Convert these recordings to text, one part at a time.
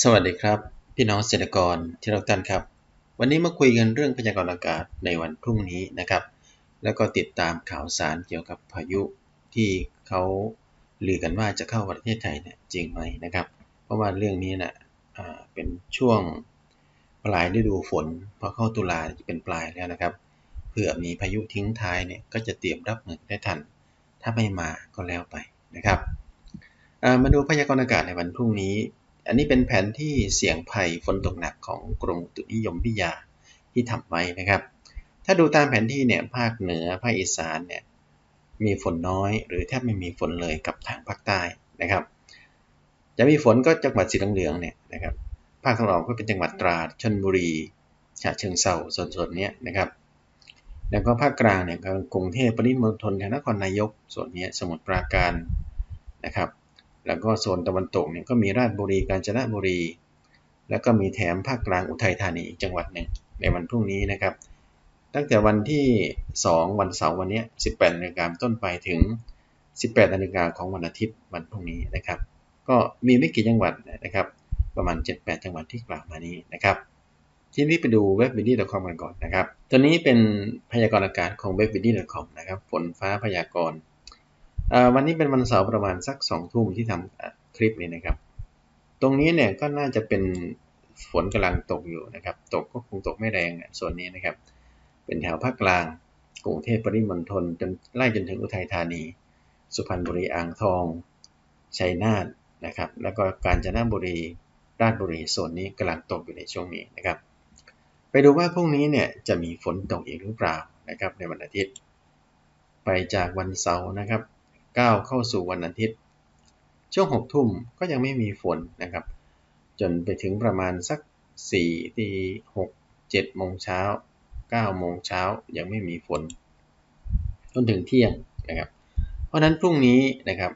สวัสดีครับ พี่น้องเกษตรกรที่รักท่านครับ วันนี้มาคุยกันเรื่องพยากรณ์อากาศในวันพรุ่งนี้นะครับ แล้วก็ติดตามข่าวสารเกี่ยวกับพายุที่เขาลือกันว่าจะเข้าประเทศไทยเนี่ยจริงไหมนะครับ เพราะว่าเรื่องนี้นะ่ะเป็นช่วงปลายฤดูฝนพอเข้าตุลาจะเป็นปลายแล้วนะครับเผื่อมีพายุทิ้งท้ายเนี่ยก็จะเตรียมรับมือได้ทัน ถ้าไม่มาก็แล้วไปนะครับมาดูพยากรณ์อากาศในวันพรุ่งนี้ อันนี้เป็นแผนที่เสี่ยงภัยฝนตกหนักของกรมอุตุนิยมวิทยาที่ทำไว้นะครับ ถ้าดูตามแผนที่เนี่ยภาคเหนือภาคอีสานเนี่ยมีฝนน้อย หรือแทบไม่มีฝนเลยกับทางภาคใต้นะครับ จะมีฝนก็จังหวัดสีเหลืองเนี่ยนะครับภาคตะวันออกก็เป็นจังหวัดตราดชลบุรีฉะเชิงเซาส่วนๆนี้นะครับ แล้วก็ภาคกลางเนี่ยกรุงเทพปริมณฑลนครนายกส่วนนี้สมุทรปราการนะครับ แล้วก็โซนตะวันตกเนี่ยก็มีราชบุรีกาญจนบุรี แล้วก็มีแถมภาคกลางอุทัยธานีอีกจังหวัดหนึ่งในวันพรุ่งนี้นะครับ ตั้งแต่วันที่ 2 วันเสาร์วันนี้ 18นาฬิกาต้นไปถึง 18นาฬิกาของวันอาทิตย์วันพรุ่งนี้นะครับ ก็มีไม่กี่จังหวัดนะครับ ประมาณ 7-8 จังหวัดที่กล่าวมานี้นะครับทีนี้ไปดูเว็บวิดีโอคอมกันก่อนนะครับ ตัวนี้เป็นพยากรณ์อากาศของเว็บวิดีโอคอมนะครับ ฝนฟ้าพยากรณ์ วันนี้เป็นวันเสาร์ประมาณสักสองทุ่มที่ทำคลิปนี้นะครับ ตรงนี้เนี่ยก็น่าจะเป็นฝนกำลังตกอยู่นะครับ ตกก็คงตกไม่แรงส่วนนี้นะครับ เป็นแถวภาคกลางกรุงเทพปริมณฑลจนไล่จนถึงอุทัยธานี สุพรรณบุรีอ่างทองชัยนาทนะครับ แล้วก็กาญจนบุรีราชบุรีส่วนนี้กำลังตกอยู่ในช่วงนี้นะครับ ไปดูว่าพรุ่งนี้เนี่ยจะมีฝนตกอีกหรือเปล่านะครับในวันอาทิตย์ ไปจากวันเสาร์นะครับ ก้าวเข้าสู่วันอาทิตย์ ช่วงหกทุ่มก็ยังไม่มีฝนนะครับ จนไปถึงประมาณสักสี่ตีหกเจ็ดโมงเช้าเก้าโมงเช้ายังไม่มีฝนจนถึงเที่ยงนะครับ เพราะนั้นพรุ่งนี้นะครับ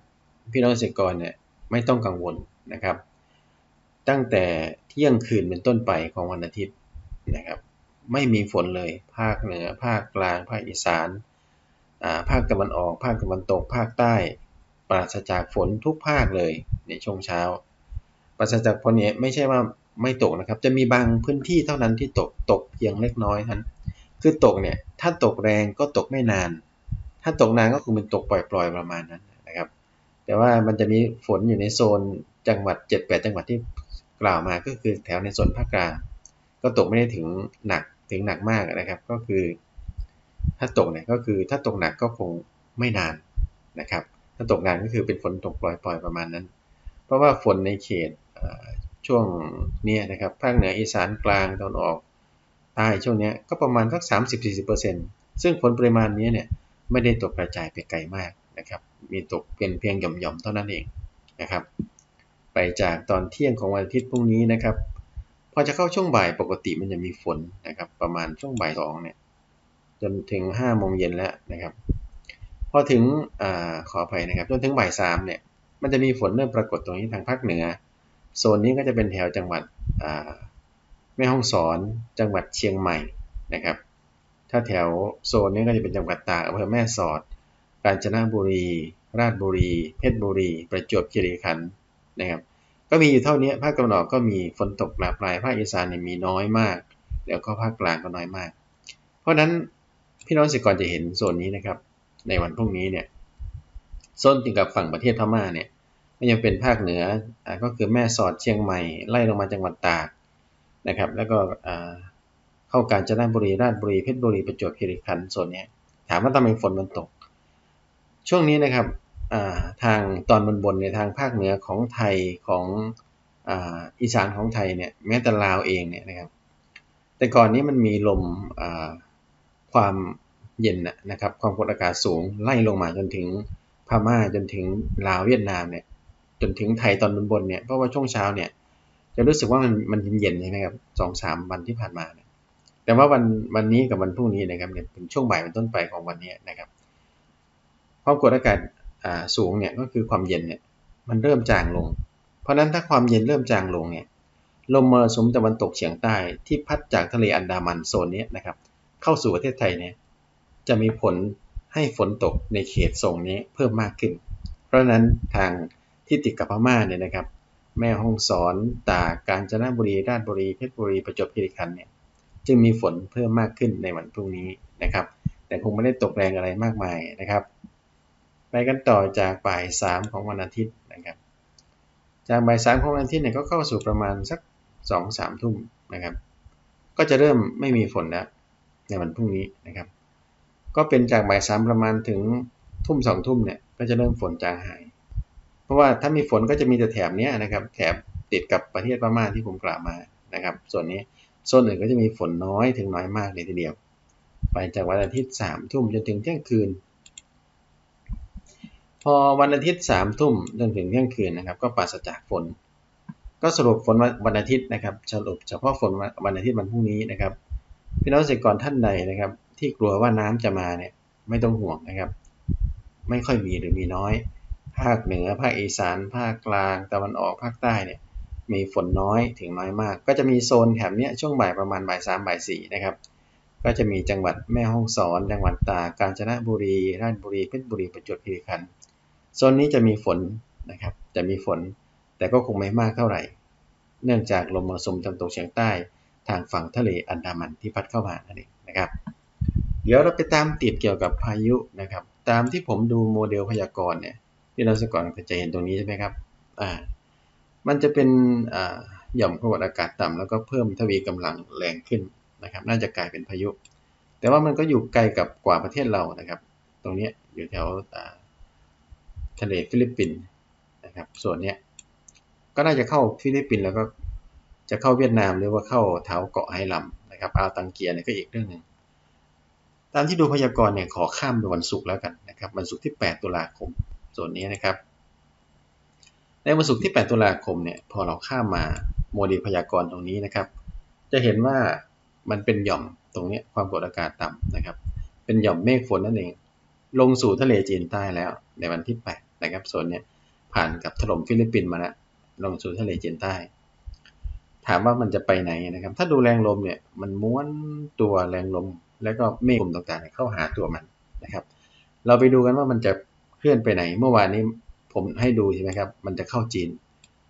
พี่น้องเกษตรกรเนี่ยไม่ต้องกังวลนะครับ ตั้งแต่เที่ยงคืนเป็นต้นไปของวันอาทิตย์นะครับ ไม่มีฝนเลยภาคเหนือ ภาคกลาง ภาคอีสาน ภาคตะวันออก ภาคตะวันตก ภาคใต้ ปราศจากฝนทุกภาคเลยในช่วงเช้า ปราศจากฝนเนี่ยไม่ใช่ว่าไม่ตกนะครับ จะมีบางพื้นที่เท่านั้นที่ตก ตกเพียงเล็กน้อยท่านคือตกเนี่ย ถ้าตกแรงก็ตกไม่นาน ถ้าตกนานก็คงเป็นตกปล่อยๆประมาณนั้นนะครับ แต่ว่ามันจะมีฝนอยู่ในโซนจังหวัด 7-8 จังหวัดที่กล่าวมาก็คือแถวในโซนภาคกลาง ก็ตกไม่ได้ถึงหนักถึงหนักมากนะครับ ก็คือ ถ้าตกเนี่ยก็คือถ้าตกหนักก็คงไม่นานนะครับ ถ้าตกนานก็คือเป็นฝนตกปล่อยๆประมาณนั้น เพราะว่าฝนในเขตช่วงนี้นะครับภาคเหนืออีสานกลางตอนออกใต้ช่วงนี้ก็ประมาณสัก 30-40%ซึ่งฝนปริมาณนี้เนี่ยไม่ได้ตกกระจายไปไกลมากนะครับ มีตกเพียงเพียงหย่อมๆเท่านั้นเองนะครับ ไปจากตอนเที่ยงของวันอาทิตย์พรุ่งนี้นะครับ พอจะเข้าช่วงบ่ายปกติมันจะมีฝนนะครับ ประมาณช่วงบ่ายสองเนี่ย จนถึง5โมงเย็นแล้วนะครับพอถึงอขออภัยนะครับ จนถึงบ่ายสามเนี่ยมันจะมีฝนเริ่มปรากฏตรงนี้ทางภาคเหนือโซนนี้ก็จะเป็นแถวจังหวัดแม่ฮ่องสอน จังหวัดเชียงใหม่นะครับ ถ้าแถวโซนนี้ก็จะเป็นจังหวัดตากอำเภอแม่สอด กาญจนบุรี ราชบุรี เพชรบุรี ประจวบคีรีขันธ์นะครับ ก็มีอยู่เท่านี้ภาคตะวันออกก็มีฝนตกปลาปลายภาคอีสานเนี่ยมีน้อยมาก แล้วก็ภาคกลางก็น้อยมาก เพราะนั้น พี่น้องเกษตรกรจะเห็นโซนนี้นะครับ ในวันพรุ่งนี้เนี่ยโซนติดกับฝั่งประเทศพม่าเนี่ยก็ยังเป็นภาคเหนืออก็คือแม่สอดเชียงใหม่ ไล่ลงมาจังหวัดตากนะครับ แล้วก็เข้ากาญจนบุรีราชบุรีเพชรบุรีประจวบคีรีขันธ์โซนนี้ถามว่าทำไมฝนมันตก ช่วงนี้นะครับทางตอนบนบนในทางภาคเหนือของไทยของอีสานของไทยเนี่ยแม้แต่ลาวเองเนี่ยนะครับ แต่ก่อนนี้มันมีลม ความเย็นนะครับ ความกดอากาศสูงไล่ลงมาจนถึงพม่าจนถึงลาวเวียดนามเนี่ยจนถึงไทยตอนบนบนเนี่ยเพราะว่าช่วงเช้าเนี่ยจะรู้สึกว่ามันมันเย็นใช่ไหมครับสองสามวันที่ผ่านมาเนี่ยแต่ว่าวันวันนี้กับวันพรุ่งนี้นะครับเนี่ยเป็นช่วงบ่ายเป็นต้นไปของวันนี้นะครับความกดอากาศสูงเนี่ยก็คือความเย็นเนี่ยมันเริ่มจางลง เพราะนั้นถ้าความเย็นเริ่มจางลงเนี่ยลมมรสุมตะวันตกเฉียงใต้ที่พัดจากทะเลอันดามันโซนนี้นะครับ เข้าสู่ประเทศไทยเนี่ยจะมีผลให้ฝนตกในเขตทรงนี้เพิ่มมากขึ้น เพราะฉะนั้นทางที่ติดกับพม่าเนี่ยนะครับ แม่ฮ่องสอนตากกาญจนบุรีราชบุรีเพชรบุรีประจวบคีรีขันธ์เนี่ยจึงมีฝนเพิ่มมากขึ้นในวันพรุ่งนี้นะครับ แต่คงไม่ได้ตกแรงอะไรมากมายนะครับ ไปกันต่อจากบ่ายสามของวันอาทิตย์นะครับ จากบ่ายสามของวันอาทิตย์เนี่ยก็เข้าสู่ประมาณสักสองสามทุ่มนะครับ ก็จะเริ่มไม่มีฝนแล้ว ในวันพรุ่งนี้นะครับ ก็เป็นจากบ่ายสามประมาณถึงทุ่มสองทุ่มเนี่ยก็จะเริ่มฝนจางหาย เพราะว่าถ้ามีฝนก็จะมีแต่แถบเนี้ยนะครับ แถบติดกับประเทศพม่าที่ผมกล่าวมานะครับ ส่วนนี้โซนอื่นก็จะมีฝนน้อยถึงน้อยมากเลยทีเดียว ไปจากวันอาทิตย์สามทุ่มจนถึงเที่ยงคืน พอวันอาทิตย์สามทุ่มจนถึงเที่ยงคืนนะครับ ก็ปราศจากฝน ก็สรุปฝนวันอาทิตย์นะครับ สรุปเฉพาะฝนวันอาทิตย์วันพรุ่งนี้นะครับ พี่น้องเกษตรกรท่านใดนะครับ ที่กลัวว่าน้ำจะมาเนี่ยไม่ต้องห่วงนะครับ ไม่ค่อยมีหรือมีน้อย ภาคเหนือภาคอีสาน ภาคกลางตะวันออกภาคใต้เนี่ยมีฝนน้อยถึงน้อยมาก ก็จะมีโซนแถบนี้ช่วงบ่ายประมาณบ่ายสามบ่ายสี่นะครับ ก็จะมีจังหวัดแม่ฮ่องสอน จังหวัดตากกาญจนบุรี ราชบุรีเพชรบุรีประจวบคีรีขันธ์โซนนี้จะมีฝนนะครับจะมีฝนแต่ก็คงไม่มากเท่าไหร่ เนื่องจากลมมรสุมตะวันตกเฉียงใต้ ทางฝั่งทะเลอันดามันที่พัดเข้ามานั่นเองนะครับ เดี๋ยวเราไปตามติดเกี่ยวกับพายุนะครับ ตามที่ผมดูโมเดลพยากรณ์เนี่ยที่เราสก่อนจะเห็นตรงนี้ใช่ไหมครับอ่ามันจะเป็นหย่อมความกดอากาศต่ำแล้วก็เพิ่มทวีกำลังแรงขึ้นนะครับ น่าจะกลายเป็นพายุ แต่ว่ามันก็อยู่ไกลกับกว่าประเทศเรานะครับ ตรงนี้อยู่แถวทะเลฟิลิปปินส์นะครับ ส่วนนี้ก็น่าจะเข้าฟิลิปปินส์แล้วก็ จะเข้าเวียดนามหรือว่าเข้าแถวเกาะไฮลัมนะครับอาตังเกียเนี่ยก็อีกเรื่องหนึ่งตามที่ดูพยากรณ์เนี่ยขอข้ามไปวันศุกร์แล้วกันนะครับวันศุกร์ที่ 8 ตุลาคมส่วนนี้นะครับในวันศุกร์ที่ 8 ตุลาคมเนี่ยพอเราข้ามมาโมเดลพยากรณ์ตรงนี้นะครับ จะเห็นว่ามันเป็นหย่อมตรงนี้ความกดอากาศต่ำนะครับ เป็นหย่อมเมฆฝนนั่นเอง ลงสู่ทะเลจีนใต้แล้วในวันที่ 8 นะครับโซนเนี่ยผ่านกับถล่มฟิลิปปินส์มาแล้วลงสู่ทะเลจีนใต้ ถามว่ามันจะไปไหนนะครับ ถ้าดูแรงลมเนี่ยมันม้วนตัวแรงลม แล้วก็เมฆกลุ่มต่างๆ เข้าหาตัวมันนะครับ เราไปดูกันว่ามันจะเคลื่อนไปไหน เมื่อวานนี้ผมให้ดูใช่ไหมครับ มันจะเข้าจีน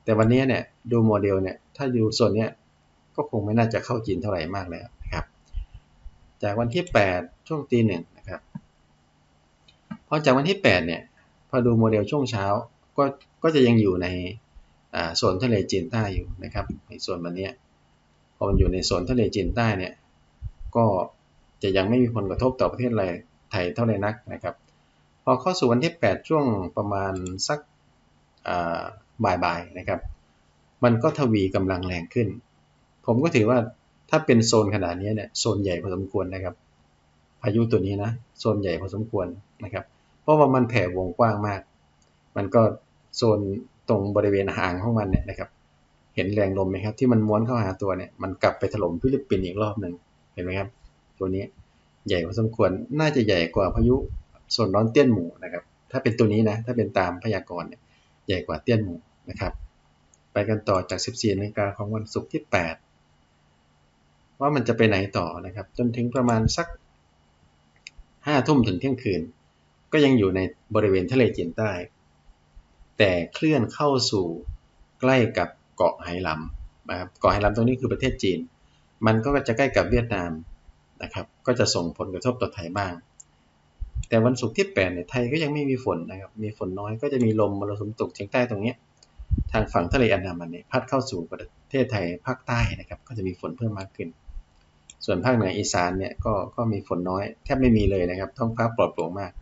แต่วันนี้เนี่ยดูโมเดลเนี่ย ถ้าดูส่วนเนี้ยก็คงไม่น่าจะเข้าจีนเท่าไหร่มากแล้วนะครับ จากวันที่ 8 ช่วงตีหนึ่งนะครับ พอจากวันที่ 8 เนี่ย พอดูโมเดลช่วงเช้าก็ก็จะยังอยู่ใน โซนทะเลจีนใต้อยู่นะครับในส่วนวันนี้พอมันอยู่ในโซนทะเลจีนใต้เนี่ยก็จะยังไม่มีผลกระทบต่อประเทศไทยเท่าไหร่นักนะครับ พอเข้าสู่วันที่ 8 ช่วงประมาณสักบ่ายๆนะครับ มันก็ทวีกำลังแรงขึ้น ผมก็ถือว่าถ้าเป็นโซนขนาดนี้เนี่ยโซนใหญ่พอสมควรนะครับ พายุตัวนี้นะโซนใหญ่พอสมควรนะครับ เพราะว่ามันแผ่วงกว้างมาก มันก็โซน ตรงบริเวณหางของมันเนี่ยนะครับ เห็นแรงลมไหมครับ ที่มันม้วนเข้าหาตัวเนี่ยมันกลับไปถล่มฟิลิปปินส์อีกรอบหนึ่งเห็นไหมครับ ตัวนี้ใหญ่พอสมควรน่าจะใหญ่กว่าพายุส่วนร้อนเตี้ยนหมูนะครับ ถ้าเป็นตัวนี้นะถ้าเป็นตามพยากรณ์เนี่ยใหญ่กว่าเตี้ยนหมูนะครับ ไปกันต่อจาก 14นาฬิกาของวันศุกร์ที่ 8 ว่ามันจะไปไหนต่อนะครับ จนถึงประมาณสัก5ทุ่มถึงเที่ยงคืน ก็ยังอยู่ในบริเวณทะเลจีนใต้ แต่เคลื่อนเข้าสู่ใกล้กับเกาะไหหลำนะครับเกาะไหหลำตรงนี้คือประเทศจีน มันก็จะใกล้กับเวียดนามนะครับก็จะส่งผลกระทบต่อไทยบ้าง แต่วันศุกร์ที่8เนี่ยไทยก็ยังไม่มีฝนนะครับมีฝนน้อยก็จะมีลมมรสุมตกเฉียงใต้ตรงนี้ทางฝั่งทะเลอันดามันเนี่ยพัดเข้าสู่ประเทศไทยภาคใต้นะครับก็จะมีฝนเพิ่มมากขึ้น ส่วนภาคเหนืออีสานเนี่ยก็ก็มีฝนน้อยแทบไม่มีเลยนะครับท้องฟ้าปลอดโปร่งมาก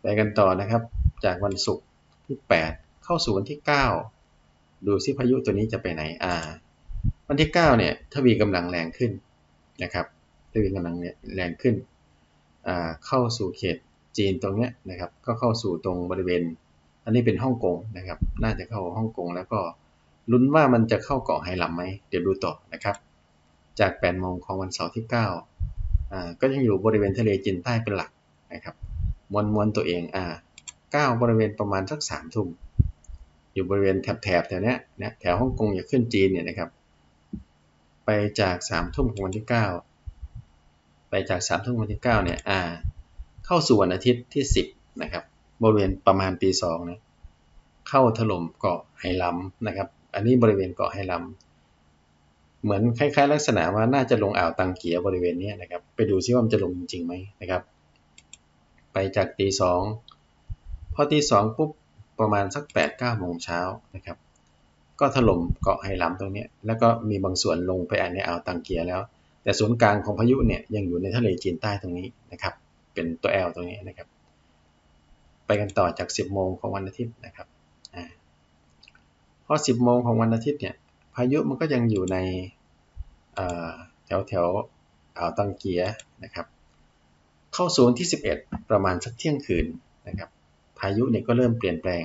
ไปกันต่อนะครับจากวันศุกร์ ที่ 8 เข้าสู่วันที่ 9 ดูซิพายุตัวนี้จะไปไหนอ่าวันที่ 9 เนี่ยทวีกำลังแรงขึ้นนะครับทวีกำลังแรงขึ้นอ่าเข้าสู่เขตจีนตรงเนี้ยนะครับ ก็เข้าสู่ตรงบริเวณ อันนี้เป็นฮ่องกงนะครับ น่าจะเข้าฮ่องกงแล้วก็ลุ้นว่ามันจะเข้าเกาะไหหลำไหมเดี๋ยวดูต่อนะครับ จาก8โมงของวันเสาร์ที่9อ่าก็ยังอยู่บริเวณทะเลจีนใต้เป็นหลักนะครับมวลมวลตัวเองอ่า 9 บริเวณประมาณสัก3ทุ่มอยู่บริเวณแถบแถบแถวนี้นะแถวฮ่องกงอย่าขึ้นจีนเนี่ยนะครับ ไปจาก3ทุ่มของวันที่ 9 ไปจาก3ทุ่มวันที่9เนี่ยอ่าเข้าสู่วันอาทิตย์ที่ 10นะครับบริเวณประมาณตี2นะเข้าถล่มเกาะไหหลำนะครับ อันนี้บริเวณเกาะไหหลำเหมือนคล้ายๆ ลักษณะว่าน่าจะลงอ่าวตังเกียบริเวณนี้นะครับ ไปดูซิว่ามันจะลงจริงๆไหมนะครับ ไปจากตีสอง พอตีสองปุ๊บประมาณสัก8ปดเก้าโมงเช้านะครับ ก็ถล่มเกาะไหหลำตรงนี้ แล้วก็มีบางส่วนลงไปในอ่าวตังเกียแล้ว แต่ศูนย์กลางของพายุเนี่ยยังอยู่ในทะเลจีนใต้ตรงนี้นะครับ เป็นตัว L ตรงนี้นะครับ ไปกันต่อจาก 10 โมงของวันอาทิตย์นะครับอพอ 10 โมงของวันอาทิตย์เนี่ยพายุมันก็ยังอยู่ในแถวแถวอ่าวตังเกียนะครับ เข้าโซนที่ 11 ประมาณสักเที่ยงคืนนะครับ พายุเนี่ยก็เริ่มเปลี่ยนแปลง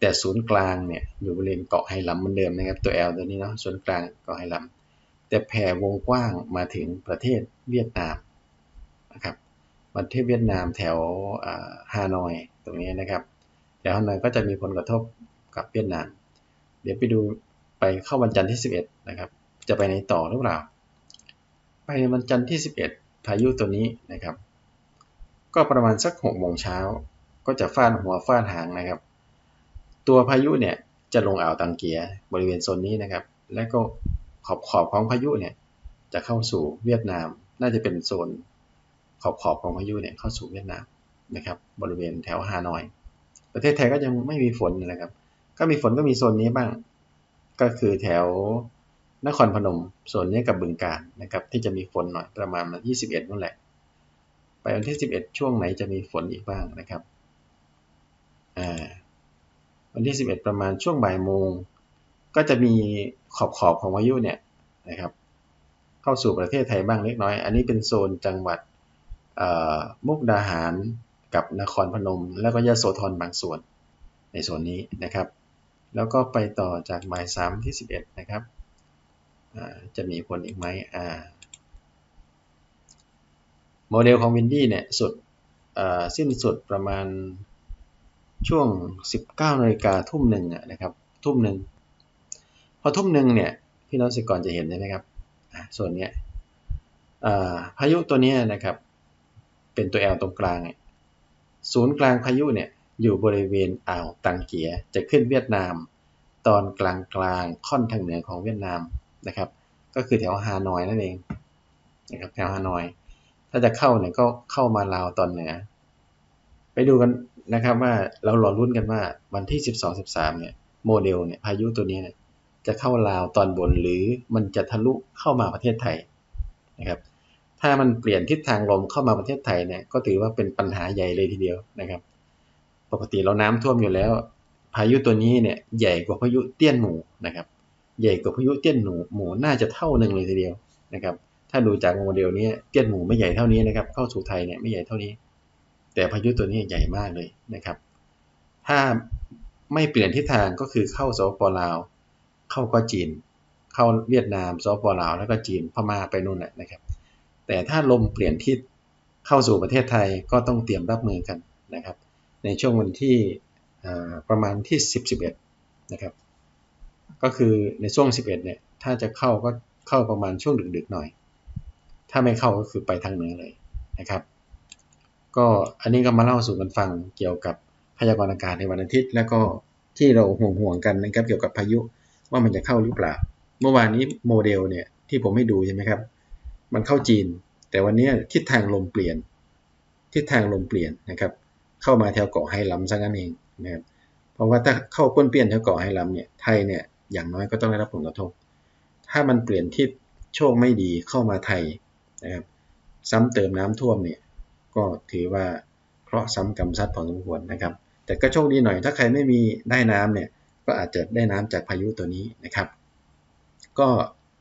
แต่ศูนย์กลางเนี่ยอยู่บริเวณเกาะไหหลำเหมือนเดิมนะครับตัว L ตัวนี้เนาะศูนย์กลางเกาะไหหลำแต่แผ่วงกว้างมาถึงประเทศเวียดนามนะครับประเทศเวียดนามแถวฮานอยตรงนี้นะครับแถวฮานอยก็จะมีผลกระทบกับเวียดนาม เดี๋ยวไปดูไปเข้าวันจันทร์ที่ 11นะครับจะไปในต่อหรือเปล่า ไปวันจันทร์ที่ 11 พายุตัวนี้นะครับ ก็ประมาณสัก6โมงเช้า ก็จะฟาดหัวฟาดหางนะครับ ตัวพายุเนี่ยจะลงอ่าวตังเกียบริเวณโซนนี้นะครับ และก็ขอบขอบของพายุเนี่ยจะเข้าสู่เวียดนาม น่าจะเป็นโซนขอบขอบของพายุเนี่ยเข้าสู่เวียดนามนะครับ บริเวณแถวฮานอย ประเทศไทยก็ยังไม่มีฝนนะครับ ก็มีฝนก็มีโซนนี้บ้าง ก็คือแถวนครพนมโซนนี้กับบึงกาฬนะครับ ที่จะมีฝนหน่อยประมาณวันที่11นั่นแหละ ไปวันที่ 11 ช่วงไหนจะมีฝนอีกบ้างนะครับ วันที่ 11 ประมาณช่วงบ่ายโมง ก็จะมีขอบขอบของพายุเนี่ยนะครับ เข้าสู่ประเทศไทยบ้างเล็กน้อย อันนี้เป็นโซนจังหวัดมุกดาหารกับนครพนม แล้วก็ยะโสธรบางส่วนในโซนนี้นะครับ แล้วก็ไปต่อจากบ่ายสามที่ 11 นะครับจะมีผลอีกไหมโมเดลของวินดี้เนี่ยสุดสิ้นสุดประมาณ ช่วง 19นาฬิกาทุ่มหนึ่งนะครับ ทุ่มหนึ่งพอทุ่มหนึ่งเนี่ยพี่น้องสิกรจะเห็นใช่ไหมครับส่วนนี้พายุตัวนี้นะครับ เป็นตัว L ตรงกลางศูนย์กลางพายุเนี่ยอยู่บริเวณอ่าวตังเกียจะขึ้นเวียดนาม ตอนกลางกลางค่อนทางเหนือของเวียดนามนะครับ ก็คือแถวฮานอยนั่นเองนะครับแถวฮานอย ถ้าจะเข้าเนี่ยก็เข้ามาลาวตอนเหนือ ไปดูกัน นะครับว่าเรารอรุ่นกันว่าวันที่ 12 13เนี่ยโมเดลเนี่ยพายุตัวนี้เนี่ยจะเข้าลาวตอนบนหรือมันจะทะลุเข้ามาประเทศไทยนะครับถ้ามันเปลี่ยนทิศทางลมเข้ามาประเทศไทยเนี่ยก็ถือว่าเป็นปัญหาใหญ่เลยทีเดียวนะครับ ปกติเราน้ำท่วมอยู่แล้ว พายุตัวนี้เนี่ยใหญ่กว่าพายุเตี้ยนหมูนะครับใหญ่กว่าพายุเตี้ยนหมูหมูน่าจะเท่าหนึ่งเลยทีเดียวนะครับถ้าดูจากโมเดลนี้เตี้ยนหมูไม่ใหญ่เท่านี้นะครับเข้าสู่ไทยเนี่ยไม่ใหญ่เท่านี้ แต่พายุตัวนี้ใหญ่มากเลยนะครับ ถ้าไม่เปลี่ยนทิศทางก็คือเข้าสปลาว เข้าก็จีน เข้าเวียดนามสปลาวแล้วก็จีนพม่าไปนู่นแหละนะครับ แต่ถ้าลมเปลี่ยนทิศเข้าสู่ประเทศไทยก็ต้องเตรียมรับมือกันนะครับ ในช่วงวันที่ประมาณที่ 10 11นะครับ ก็คือในช่วง 11เนี่ยถ้าจะเข้าก็เข้าประมาณช่วงดึกๆหน่อย ถ้าไม่เข้าก็คือไปทางเหนือเลยนะครับ ก็อันนี้ก็มาเล่าสู่กันฟังเกี่ยวกับพยากรณ์อากาศในวันอาทิตย์ แล้วก็ที่เราห่วงห่วงกันนะครับเกี่ยวกับพายุว่ามันจะเข้าหรือเปล่า เมื่อวานนี้โมเดลเนี่ยที่ผมให้ดูใช่ไหมครับ มันเข้าจีน แต่วันนี้ทิศทางลมเปลี่ยน ทิศทางลมเปลี่ยนนะครับ เข้ามาแถวเกาะไฮลัมซะงั้นเองนะครับเพราะว่าถ้าเข้าก้นเปลี่ยนแถวเกาะไฮลัมเนี่ยไทยเนี่ยอย่างน้อยก็ต้องได้รับผลกระทบ ถ้ามันเปลี่ยนทิศโชคไม่ดีเข้ามาไทยนะครับ ซ้ำเติมน้ำท่วมเนี่ย ก็ถือว่าเคราะห์ซ้ำกรรมซัดพอสมควรนะครับ แต่ก็โชคดีหน่อยถ้าใครไม่มีได้น้ำเนี่ยก็อาจจะได้น้ำจากพายุตัวนี้นะครับ ก็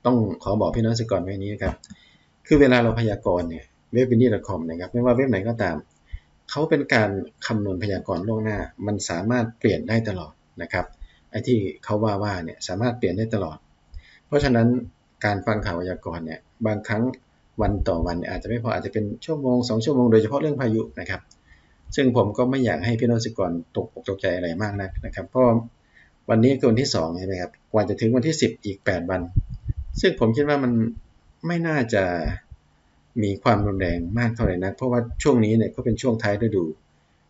ต้องขอบอกพี่น้องสกอรไว้นี้นะครับ คือเวลาเราพยากรณ์เนี่ยเว็บวินดี้คอมนะครับไม่ว่าเว็บไหนก็ตาม เขาเป็นการคำนวณพยากรณ์ล่วงหน้า มันสามารถเปลี่ยนได้ตลอดนะครับไอ้ที่เขาว่าว่าเนี่ยสามารถเปลี่ยนได้ตลอด เพราะฉะนั้นการฟังข่าวพยากรณ์เนี่ยบางครั้ง วันต่อวันอาจจะไม่พออาจจะเป็นชั่วโมงสองชั่วโมงโดยเฉพาะเรื่องพายุนะครับ ซึ่งผมก็ไม่อยากให้พี่น้องสิกรตกอกตกใจอะไรมากนักนะครับเพราะวันนี้คือวันที่2ใช่ไหมครับกว่าจะถึงวันที่ 10 อีก 8 วัน ซึ่งผมคิดว่ามันไม่น่าจะมีความรุนแรงมากเท่าไหร่นัก เพราะว่าช่วงนี้เนี่ยก็เป็นช่วงท้ายฤดู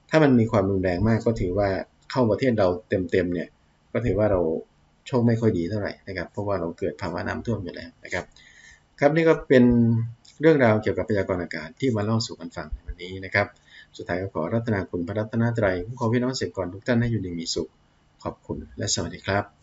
ถ้ามันมีความรุนแรงมากก็ถือว่าเข้าประเทศเราเต็มๆเนี่ยก็ถือว่าเราโชคไม่ค่อยดีเท่าไหร่นะครับ เพราะว่าเราเกิดภาวะน้ำท่วมอยู่แล้วนะครับ ครับนี่ก็เป็นเรื่องราวเกี่ยวกับพยากรณ์อากาศที่มาเล่าสู่กันฟังในวันนี้นะครับ สุดท้ายก็ขอรัตนาคุณพระรัตนตรัยขอพี่น้องเกษตรกรทุกท่านให้อยู่ดีมีสุข ขอบคุณและสวัสดีครับ